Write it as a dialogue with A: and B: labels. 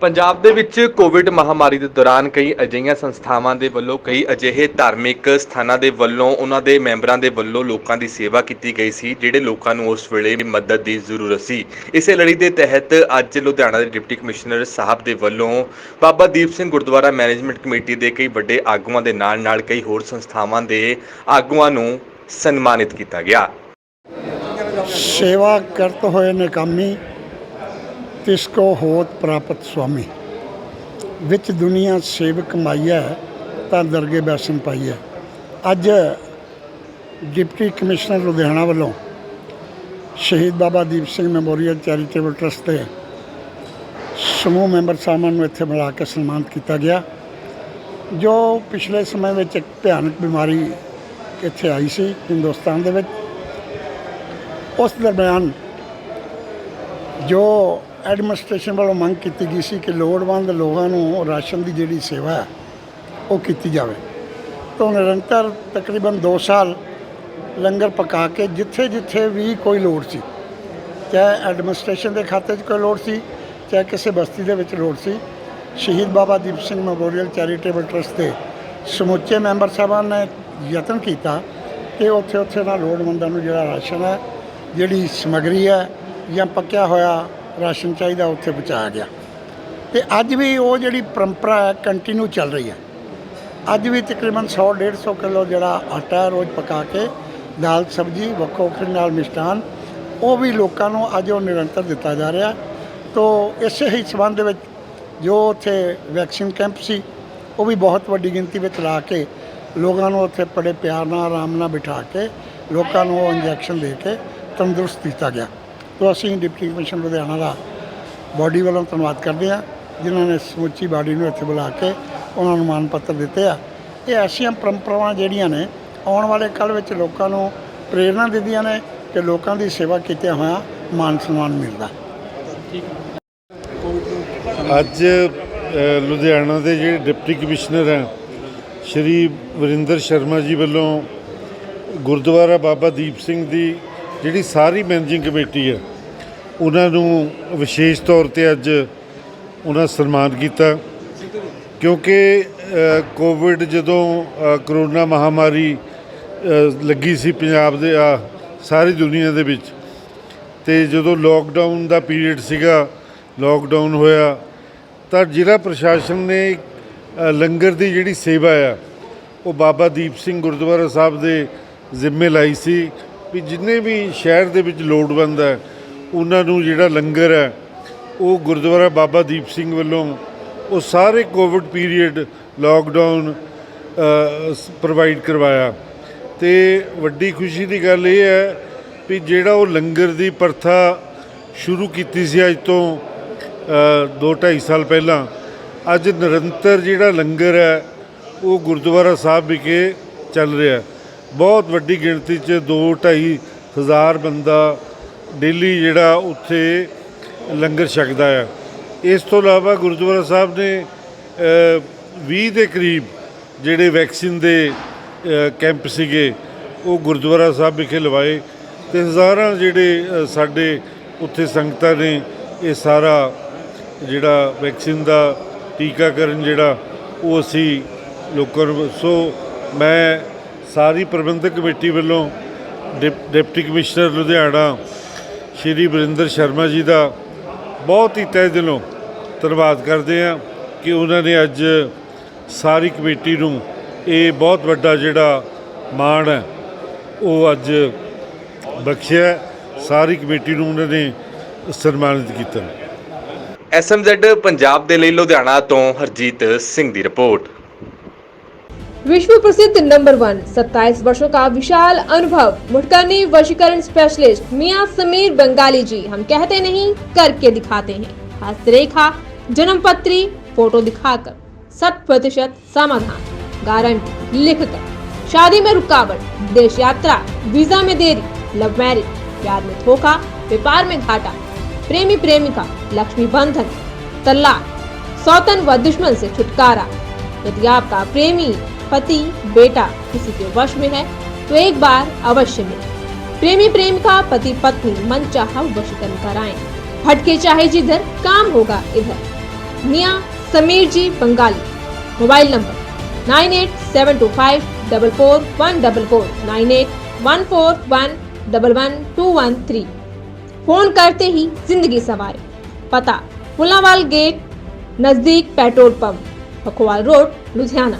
A: ਪੰਜਾਬ ਦੇ ਵਿੱਚ ਕੋਵਿਡ ਮਹਾਮਾਰੀ ਦੇ ਦੌਰਾਨ ਕਈ ਅਜਿਹੀਆਂ ਸੰਸਥਾਵਾਂ ਦੇ ਵੱਲੋਂ, ਕਈ ਅਜਿਹੇ ਧਾਰਮਿਕ ਸਥਾਨਾਂ ਦੇ ਵੱਲੋਂ, ਉਹਨਾਂ ਦੇ ਮੈਂਬਰਾਂ ਦੇ ਵੱਲੋਂ ਲੋਕਾਂ ਦੀ ਸੇਵਾ ਕੀਤੀ ਗਈ ਸੀ, ਜਿਹੜੇ ਲੋਕਾਂ ਨੂੰ ਉਸ ਵੇਲੇ ਮਦਦ ਦੀ ਜ਼ਰੂਰਤ ਸੀ। ਇਸੇ ਲੜੀ ਦੇ ਤਹਿਤ ਅੱਜ ਲੁਧਿਆਣਾ ਦੇ ਡਿਪਟੀ ਕਮਿਸ਼ਨਰ ਸਾਹਿਬ ਦੇ ਵੱਲੋਂ ਬਾਬਾ ਦੀਪ ਸਿੰਘ ਗੁਰਦੁਆਰਾ ਮੈਨੇਜਮੈਂਟ ਕਮੇਟੀ ਦੇ ਕਈ ਵੱਡੇ ਆਗੂਆਂ ਦੇ ਨਾਲ ਨਾਲ ਕਈ ਹੋਰ ਸੰਸਥਾਵਾਂ ਦੇ ਆਗੂਆਂ ਨੂੰ ਸਨਮਾਨਿਤ ਕੀਤਾ ਗਿਆ।
B: ਸੇਵਾ ਕਰਤ ਹੋਏ ਨੇ ਤਿਸਕੋ ਹੋਤ ਪ੍ਰਾਪਤ ਸੁਆਮੀ। ਵਿੱਚ ਦੁਨੀਆ ਸੇਵ ਕਮਾਈ ਹੈ, ਤਾਂ ਦਰਗੇ ਬੈਸਨ ਪਾਈ ਹੈ। ਅੱਜ ਡਿਪਟੀ ਕਮਿਸ਼ਨਰ ਲੁਧਿਆਣਾ ਵੱਲੋਂ Shaheed Baba Deep Singh memorial charitable trust ਦੇ ਸਮੂਹ ਮੈਂਬਰ ਸਾਹਮਣ ਨੂੰ ਇੱਥੇ ਮਿਲਾ ਕੇ ਸਨਮਾਨਿਤ ਕੀਤਾ ਗਿਆ, ਜੋ ਪਿਛਲੇ ਸਮੇਂ ਵਿੱਚ ਇੱਕ ਭਿਆਨਕ ਬਿਮਾਰੀ ਇੱਥੇ ਆਈ ਸੀ ਹਿੰਦੁਸਤਾਨ ਦੇ ਵਿੱਚ। ਉਸ ਦਰਮਿਆਨ ਜੋ ਐਡਮਿਨਿਸਟ੍ਰੇਸ਼ਨ ਵੱਲੋਂ ਮੰਗ ਕੀਤੀ ਗਈ ਸੀ ਕਿ ਲੋੜਵੰਦ ਲੋਕਾਂ ਨੂੰ ਰਾਸ਼ਨ ਦੀ ਜਿਹੜੀ ਸੇਵਾ ਹੈ, ਉਹ ਕੀਤੀ ਜਾਵੇ। ਤੋਂ ਨਿਰੰਤਰ ਤਕਰੀਬਨ 2 ਸਾਲ ਲੰਗਰ ਪਕਾ ਕੇ ਜਿੱਥੇ ਜਿੱਥੇ ਵੀ ਕੋਈ ਲੋੜ ਸੀ, ਚਾਹੇ ਐਡਮਿਨਿਸਟ੍ਰੇਸ਼ਨ ਦੇ ਖਾਤੇ 'ਚ ਕੋਈ ਲੋੜ ਸੀ, ਚਾਹੇ ਕਿਸੇ ਬਸਤੀ ਦੇ ਵਿੱਚ ਲੋੜ ਸੀ, Shaheed Baba Deep Singh memorial charitable trust ਦੇ ਸਮੁੱਚੇ ਮੈਂਬਰ ਸਾਹਿਬਾਨ ਨੇ ਯਤਨ ਕੀਤਾ ਕਿ ਉੱਥੇ ਉੱਥੇ ਨਾਲ ਲੋੜਵੰਦਾਂ ਨੂੰ ਜਿਹੜਾ ਰਾਸ਼ਨ ਹੈ, ਜਿਹੜੀ ਸਮੱਗਰੀ ਹੈ ਜਾਂ ਪੱਕਿਆ ਹੋਇਆ ਰਾਸ਼ਨ ਚਾਹੀਦਾ, ਉੱਥੇ ਪਹੁੰਚਾਇਆ ਗਿਆ। ਤੇ ਅੱਜ ਵੀ ਉਹ ਜਿਹੜੀ ਪਰੰਪਰਾ ਹੈ ਕੰਟੀਨਿਊ ਚੱਲ ਰਹੀ ਹੈ। ਅੱਜ ਵੀ ਤਕਰੀਬਨ 100 150 ਕਿਲੋ ਜਿਹੜਾ ਆਟਾ ਰੋਜ਼ ਪਕਾ ਕੇ ਦਾਲ, ਸਬਜ਼ੀ, ਵੱਖੋ ਵੱਖਰੀ ਨਾਲ ਮਿਸ਼ਟਾਨ ਉਹ ਵੀ ਲੋਕਾਂ ਨੂੰ ਅੱਜ ਉਹ ਨਿਰੰਤਰ ਦਿੱਤਾ ਜਾ ਰਿਹਾ। ਤੋ ਇਸੇ ਹੀ ਸਬੰਧ ਦੇ ਵਿੱਚ ਜੋ ਉੱਥੇ ਵੈਕਸੀਨ ਕੈਂਪ ਸੀ, ਉਹ ਵੀ ਬਹੁਤ ਵੱਡੀ ਗਿਣਤੀ ਵਿੱਚ ਲਾ ਕੇ ਲੋਕਾਂ ਨੂੰ ਉੱਥੇ ਬੜੇ ਪਿਆਰ ਨਾਲ, ਆਰਾਮ ਨਾਲ ਬਿਠਾ ਕੇ ਲੋਕਾਂ ਨੂੰ ਉਹ ਇੰਜੈਕਸ਼ਨ ਦੇ ਕੇ ਤੰਦਰੁਸਤ ਕੀਤਾ ਗਿਆ। ਤੋ ਅਸੀਂ ਡਿਪਟੀ ਕਮਿਸ਼ਨਰ ਲੁਧਿਆਣਾ ਦਾ ਬਾਡੀ ਵੱਲੋਂ ਧੰਨਵਾਦ ਕਰਦੇ ਹਾਂ, ਜਿਨ੍ਹਾਂ ਨੇ ਸਮੁੱਚੀ ਬਾਡੀ ਨੂੰ ਇੱਥੇ ਬੁਲਾ ਕੇ ਉਹਨਾਂ ਨੂੰ ਮਾਨ ਪੱਤਰ ਦਿੱਤੇ ਆ। ਇਹ ਐਸੀਆਂ ਪਰੰਪਰਾਵਾਂ ਜਿਹੜੀਆਂ ਨੇ, ਆਉਣ ਵਾਲੇ ਕੱਲ ਵਿੱਚ ਲੋਕਾਂ ਨੂੰ ਪ੍ਰੇਰਣਾ ਦਿੰਦੀਆਂ ਨੇ ਕਿ ਲੋਕਾਂ ਦੀ ਸੇਵਾ ਕੀਤਿਆਂ ਹੋਇਆ ਮਾਨ ਸਨਮਾਨ ਮਿਲਦਾ।
C: ਅੱਜ ਲੁਧਿਆਣਾ ਦੇ ਜਿਹੜੇ ਡਿਪਟੀ ਕਮਿਸ਼ਨਰ ਹੈ ਸ਼੍ਰੀ ਵਰਿੰਦਰ ਸ਼ਰਮਾ ਜੀ ਵੱਲੋਂ ਗੁਰਦੁਆਰਾ ਬਾਬਾ ਦੀਪ ਸਿੰਘ ਦੀ ਜਿਹੜੀ ਸਾਰੀ ਮੈਨੇਜਿੰਗ ਕਮੇਟੀ ਹੈ ਉਹਨਾਂ ਨੂੰ ਵਿਸ਼ੇਸ਼ ਤੌਰ ਤੇ ਅੱਜ ਉਹਨਾਂ ਸਨਮਾਨ ਕੀਤਾ। ਕਿਉਂਕਿ ਕੋਵਿਡ ਜਦੋਂ ਕਰੋਨਾ ਮਹਾਮਾਰੀ ਲੱਗੀ ਸੀ ਪੰਜਾਬ ਦੇ, ਆ, ਸਾਰੀ ਦੁਨੀਆ ਦੇ ਵਿੱਚ, ਤੇ ਜਦੋਂ ਲੋਕਡਾਊਨ ਦਾ ਪੀਰੀਅਡ ਸੀਗਾ ਲੋਕਡਾਊਨ ਹੋਇਆ, ਤਾਂ ਜ਼ਿਲ੍ਹਾ ਪ੍ਰਸ਼ਾਸਨ ਨੇ ਲੰਗਰ ਦੀ ਜਿਹੜੀ ਸੇਵਾ ਆ, ਉਹ ਬਾਬਾ ਦੀਪ ਸਿੰਘ ਗੁਰਦੁਆਰਾ ਸਾਹਿਬ ਦੇ ਜ਼ਿੰਮੇ ਲਾਈ ਸੀ, ਵੀ ਜਿੰਨੇ ਵੀ ਸ਼ਹਿਰ ਦੇ ਵਿੱਚ ਲੋੜਵੰਦ ਹੈ ਉਹਨਾਂ ਨੂੰ ਜਿਹੜਾ ਲੰਗਰ ਹੈ, ਉਹ ਗੁਰਦੁਆਰਾ ਬਾਬਾ ਦੀਪ ਸਿੰਘ ਵੱਲੋਂ ਉਹ ਸਾਰੇ ਕੋਵਿਡ ਪੀਰੀਅਡ ਲੋਕਡਾਊਨ ਪ੍ਰੋਵਾਈਡ ਕਰਵਾਇਆ। ਤੇ ਵੱਡੀ ਖੁਸ਼ੀ ਦੀ ਗੱਲ ਇਹ ਹੈ ਵੀ ਜਿਹੜਾ ਉਹ ਲੰਗਰ ਦੀ ਪ੍ਰਥਾ ਸ਼ੁਰੂ ਕੀਤੀ ਸੀ ਅੱਜ ਤੋਂ 2-2.5 ਸਾਲ ਪਹਿਲਾਂ, ਅੱਜ ਨਿਰੰਤਰ ਜਿਹੜਾ ਲੰਗਰ ਹੈ, ਉਹ ਗੁਰਦੁਆਰਾ ਸਾਹਿਬ ਵਿਖੇ ਚੱਲ ਰਿਹਾ ਬਹੁਤ ਵੱਡੀ ਗਿਣਤੀ 'ਚ 2-2.5 ਹਜ਼ਾਰ ਬੰਦਾ ਡੇਲੀ ਜਿਹੜਾ ਉੱਥੇ ਲੰਗਰ ਛਕਦਾ ਆ। ਇਸ ਤੋਂ ਇਲਾਵਾ ਗੁਰਦੁਆਰਾ ਸਾਹਿਬ ਨੇ ਅ, 20 ਦੇ ਕਰੀਬ ਜਿਹੜੇ ਵੈਕਸੀਨ ਦੇ ਕੈਂਪ ਸੀਗੇ ਉਹ ਗੁਰਦੁਆਰਾ ਸਾਹਿਬ ਵਿਖੇ ਲਵਾਏ ਤੇ ਹਜ਼ਾਰਾਂ ਜਿਹੜੇ ਸਾਡੇ ਉੱਥੇ ਸੰਗਤਾਂ ਨੇ ਇਹ ਸਾਰਾ ਜਿਹੜਾ ਵੈਕਸੀਨ ਦਾ ਟੀਕਾਕਰਨ ਜਿਹੜਾ ਉਹ ਅਸੀਂ ਲੋਕਾਂ ਨੂੰ ਸੋ ਮੈਂ ਸਾਰੀ ਪ੍ਰਬੰਧਕ ਕਮੇਟੀ ਵੱਲੋਂ ਡਿਪ- ਡਿਪਟੀ ਕਮਿਸ਼ਨਰ ਲੁਧਿਆਣਾ ਸ਼੍ਰੀ ਵਰਿੰਦਰ ਸ਼ਰਮਾ ਜੀ ਦਾ ਬਹੁਤ ਹੀ ਤਹਿ ਦਿਲੋਂ ਧੰਨਵਾਦ ਕਰਦੇ ਹਾਂ ਕਿ ਉਹਨਾਂ ਨੇ ਅੱਜ ਸਾਰੀ ਕਮੇਟੀ ਨੂੰ ਇਹ ਬਹੁਤ ਵੱਡਾ ਜਿਹੜਾ ਮਾਣ ਹੈ, ਉਹ ਅੱਜ ਬਖਸ਼ਿਆ ਸਾਰੀ ਕਮੇਟੀ ਨੂੰ ਉਹਨਾਂ ਨੇ ਸਨਮਾਨਿਤ ਕੀਤਾ।
A: ਐਸਐਮਜ਼ੈਡ ਪੰਜਾਬ ਦੇ ਲਈ ਲੁਧਿਆਣਾ ਤੋਂ ਹਰਜੀਤ ਸਿੰਘ ਦੀ ਰਿਪੋਰਟ।
D: विश्व प्रसिद्ध नंबर वन 27 वर्षों का विशाल अनुभव मुठकरनी वशीकरण स्पेशलिस्ट मियाँ समीर बंगाली जी, हम कहते नहीं, करके दिखाते हैं। हस्तरेखा जन्म पत्री फ़ोटो दिखाकर, शत प्रतिशत समाधान, गारंटी, लिखकर। शादी में रुकावट, देश यात्रा, वीज़ा में देरी लव मैरिज प्यार में धोखा, व्यापार में घाटा, प्रेमी प्रेमिका, लक्ष्मी बंधन तलाक सौतन व दुश्मन से छुटकारा, यदि आपका प्रेमी पति, बेटा किसी के वश में है तो एक बार अवश्य मिले। प्रेमी प्रेम का पति पत्नी मन चाह वशीकरण कराएँ भटके चाहे जिधर, काम होगा इधर। मियाँ Sameer ji Bengali. Mobile number nine eight seven two five double four one double four, nine eight one four one double one two one three. Phone करते ही ज़िंदगी सवारे। पता, पुलावाल गेट, नज़दीक petrol pump Bakhwal road, Ludhiana.